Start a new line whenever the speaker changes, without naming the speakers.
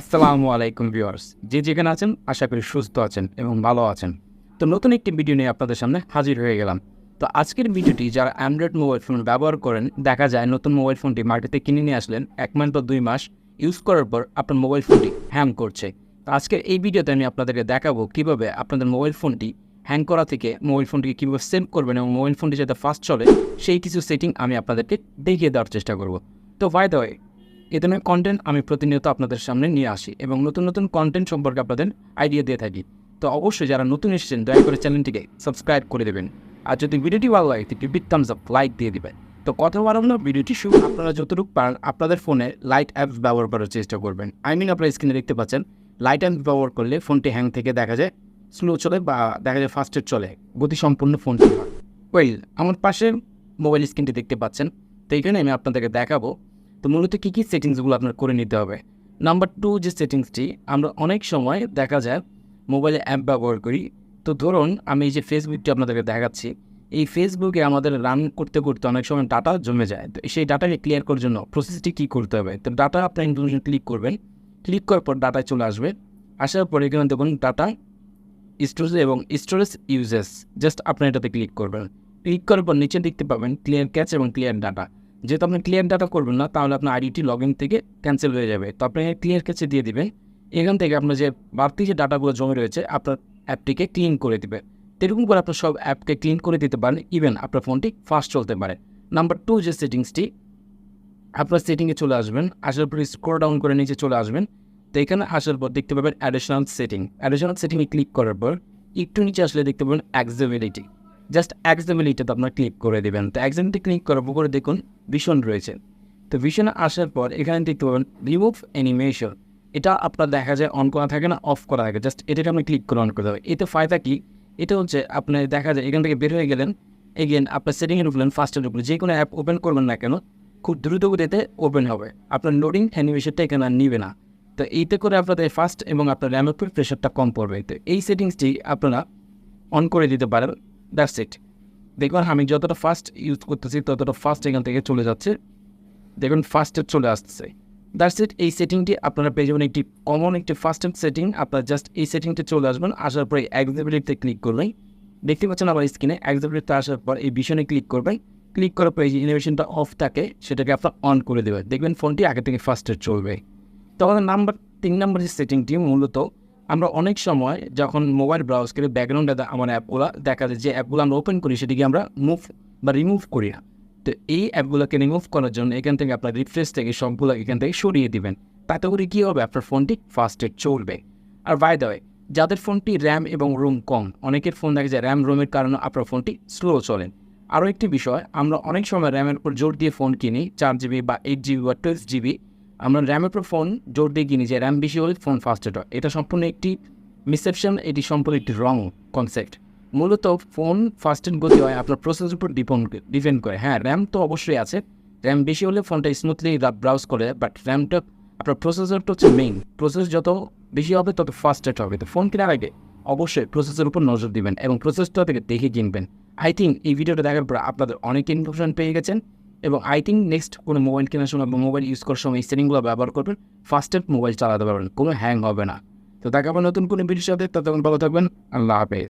আসসালামু আলাইকুম ভিউয়ার্স। যে যেখানে আছেন, আশা করি সুস্থ আছেন এবং ভালো আছেন। তো নতুন একটি ভিডিও নিয়ে আপনাদের সামনে হাজির হয়ে গেলাম। তো আজকের ভিডিওটি যারা অ্যান্ড্রয়েড মোবাইল ফোন ব্যবহার করেন, দেখা যায় নতুন মোবাইল ফোনটি মার্কেটে কিনে নিয়ে আসলেন এক মাস বা দুই মাস। ইউজ করার পর আপনার মোবাইল ফোনটি হ্যাং করছে। তো আজকের এই ভিডিওতে আমি আপনাদেরকে দেখাবো কীভাবে আপনাদের মোবাইল ফোনটি হ্যাং করা থেকে মোবাইল ফোনটিকে কীভাবে সেভ করবেন এবং মোবাইল ফোনটি যাতে ফাস্ট চলে, সেই কিছু সেটিং আমি আপনাদেরকে দেখিয়ে দেওয়ার চেষ্টা করব। তো বাই দ্য ওয়ে এ ধরনের কন্টেন্ট আমি প্রতিনিয়ত আপনাদের সামনে নিয়ে আসি এবং নতুন নতুন কন্টেন্ট সম্পর্কে আপনাদের আইডিয়া দিয়ে থাকি। তো অবশ্যই যারা নতুন এসেছেন, দয়া করে চ্যানেলটিকে সাবস্ক্রাইব করে দেবেন। আর যদি ভিডিওটি ভালো লাগে, একটি বিগ থামস আপ লাইক দিয়ে দিবেন। তো কথা বাড়ানো ভিডিওটি শুরু। আপনারা যতটুকু পারেন, আপনাদের ফোনে লাইট অ্যাপস ব্যবহার করার চেষ্টা করবেন। আই মিন আপনারা স্ক্রিনে দেখতে পাচ্ছেন লাইট অ্যাপস ব্যবহার করলে ফোনটি হ্যাং থেকে দেখা যায় স্লো চলে বা দেখা যায় ফাস্টের চলে। গতিসম্পন্ন ফোনটি হয়। ওয়েল আমার পাশে মোবাইল স্ক্রিনটি দেখতে পাচ্ছেন। তো এইখানে আমি আপনাদেরকে দেখাবো তো মূলত কী কী সেটিংসগুলো আপনার করে নিতে হবে? নাম্বার টু যে সেটিংসটি আমরা অনেক সময় দেখা যায় মোবাইলে অ্যাপ ব্যবহার করি। তো ধরুন, আমি এই যে ফেসবুকটি আপনাদেরকে দেখাচ্ছি। এই ফেসবুকে আমাদের রান করতে করতে অনেক সময় ডাটা জমে যায়। তো সেই ডাটাকে ক্লিয়ার করার জন্য প্রসেসটি কী করতে হবে? তো ডাটা আপনার ইনফরমেশন ক্লিক করবেন। ক্লিক করার পর ডাটায় চলে আসবে। আসার পর এখানে দেখুন ডাটা স্টোরেজ এবং স্টোরেজ ইউজেস জাস্ট আপনি এটাতে ক্লিক করবেন। ক্লিক করার পর নিচে দেখতে পাবেন ক্লিয়ার ক্যাচ এবং ক্লিয়ার ডাটা যেহেতু আপনি ক্লিয়ার ডাটা করবেন না, তাহলে আপনার আইডিটি লগ ইন থেকে ক্যান্সেল হয়ে যাবে। তো আপনি ক্লিয়ার ক্যাচে দিয়ে দিবেন। এখান থেকে আপনার যে বাড়তি যে ডাটাগুলো জমে রয়েছে, আপনার অ্যাপটিকে ক্লিন করে দেবে। এরকম করে আপনার সব অ্যাপকে ক্লিন করে দিতে পারেন। ইভেন আপনার ফোনটি ফাস্ট চলতে পারে। নাম্বার টু যে সেটিংসটি আপনার সেটিংয়ে চলে আসবেন। আসার পর স্ক্রল ডাউন করে নিচে চলে আসবেন। তো এখানে আসার পর দেখতে পাবেন অ্যাডিশনাল সেটিং অ্যাডিশনাল সেটিংয়ে ক্লিক করার পর, একটু নিচে আসলে দেখতে পাবেন অ্যাক্সেবিলিটি জাস্ট অ্যাক্সেবিলিটিতে আপনার ক্লিক করে দেবেন। তো অ্যাক্সেবিলিটি ক্লিক করার পর করে দেখুন ভীষণ রয়েছে। তো ভীষণে আসার পর এখানে দেখতে পাবেন রিমুভ অ্যানিমেশন এটা আপনার দেখা যায় অন করা থাকে না অফ করা থাকে। জাস্ট এটাকে আপনি ক্লিক করে অন করতে হবে এতে ফায়দা কি? এটা হচ্ছে আপনি দেখা যায় এখান থেকে বের হয়ে গেলেন। এগেন আপনার সেটিংয়ে ঢুকলেন ফার্স্টে ঢুকলেন যে কোনো অ্যাপ ওপেন করবেন না কেন, খুব দ্রুত গতিতে ওপেন হবে। আপনার লোডিং অ্যানিমেশনটা এখানে আর নিবে না। তো এইতে করে আপনাদের ফাস্ট এবং আপনার র্যামের প্রেশারটা কম পড়বে। তো এই সেটিংসটি আপনারা অন করে দিতে পারেন। দ্যাটস ইট দেখবেন আমি যতটা ফাস্ট ইউজ করতেছি, ততটা ফাস্ট এখান থেকে চলে যাচ্ছে। দেখুন ফাস্টে চলে আসতেছে। দ্যাটস ইট এই সেটিংটি আপনারা পেয়ে যাবেন একটি কমন একটি ফাস্টেড সেটিং আপনার জাস্ট এই সেটিংটি চলে আসবেন, আসার পরে অ্যাক্সেবিলিটিতে ক্লিক করলেন দেখতে পাচ্ছেন আমার স্ক্রিনে অ্যাক্সেবিলিটিতে আসার পর এই ভীষণে ক্লিক করবেন। ক্লিক করার পরে যে ইনোভেশনটা অফ থাকে, সেটাকে আপনার অন করে দেবেন। দেখবেন ফোনটি আগে থেকে ফাস্টে চলবে। তো আমাদের নাম্বার তিন নম্বর যে সেটিংটি মূলত আমরা অনেক সময় যখন মোবাইল ব্রাউজ করে ব্যাকগ্রাউন্ডে আমার অ্যাপগুলো দেখা যায় যে অ্যাপগুলো আমরা ওপেন করি, সেটিকে আমরা মুভ বা রিমুভ করি না। তো এই অ্যাপগুলোকে রিমুভ করার জন্য এখান থেকে আপনার রিফ্রেশ থেকে সবগুলো এখান থেকে সরিয়ে দিবেন। তাতে করে কী হবে? আপনার ফোনটি ফাস্টে চলবে। আর বাই দ্য ওয়ে যাদের ফোনটি র্যাম এবং রোম কম, অনেকের ফোন দেখা যায় র্যাম রোমের কারণে আপনার ফোনটি স্লো চলেন আরও একটি বিষয়, আমরা অনেক সময় র্যামের উপর জোর দিয়ে ফোন কিনি, চার জিবি বা এইট জিবি বা টুয়েলভ জিবি আমরা র্যামের উপর ফোন জোর দিয়ে কিনি যে র্যাম বেশি হলে ফোন ফাস্টেড হয়। এটা সম্পূর্ণ একটি মিসেপশন এটি সম্পূর্ণ একটি রং কনসেপ্ট মূলত ফোন ফাস্টেড গতি হয়, আপনার প্রসেসের উপর ডিপেন্ড ডিপেন্ড করে। হ্যাঁ র্যাম তো অবশ্যই আছে। র্যাম বেশি হলে ফোনটা স্মুথলি ব্রাউজ করে বাট র্যামটা আপনার প্রসেসরটা হচ্ছে মেইন প্রসেস যত বেশি হবে, তত ফাস্টেড হবে। তো ফোন কেনার আগে অবশ্যই প্রসেসের উপর নজর দিবেন এবং প্রসেসটা থেকে দেখে কিনবেন। আই থিঙ্ক এই ভিডিওটা দেখার পর আপনাদের অনেক ইনফরমেশন পেয়ে গেছেন। এবং আই থিঙ্ক নেক্সট কোনো মোবাইল কেনার সময় বা মোবাইল ইউজ করার সময় সেটিংগুলো ব্যবহার করবেন। ফার্স্টেড মোবাইল চালাতে পারবেন, কোনো হ্যাং হবে না। তো দেখা হবে নতুন কোনো ভিডিওর সাথে ততক্ষণ ভালো থাকবেন, আল্লাহ হাফেজ।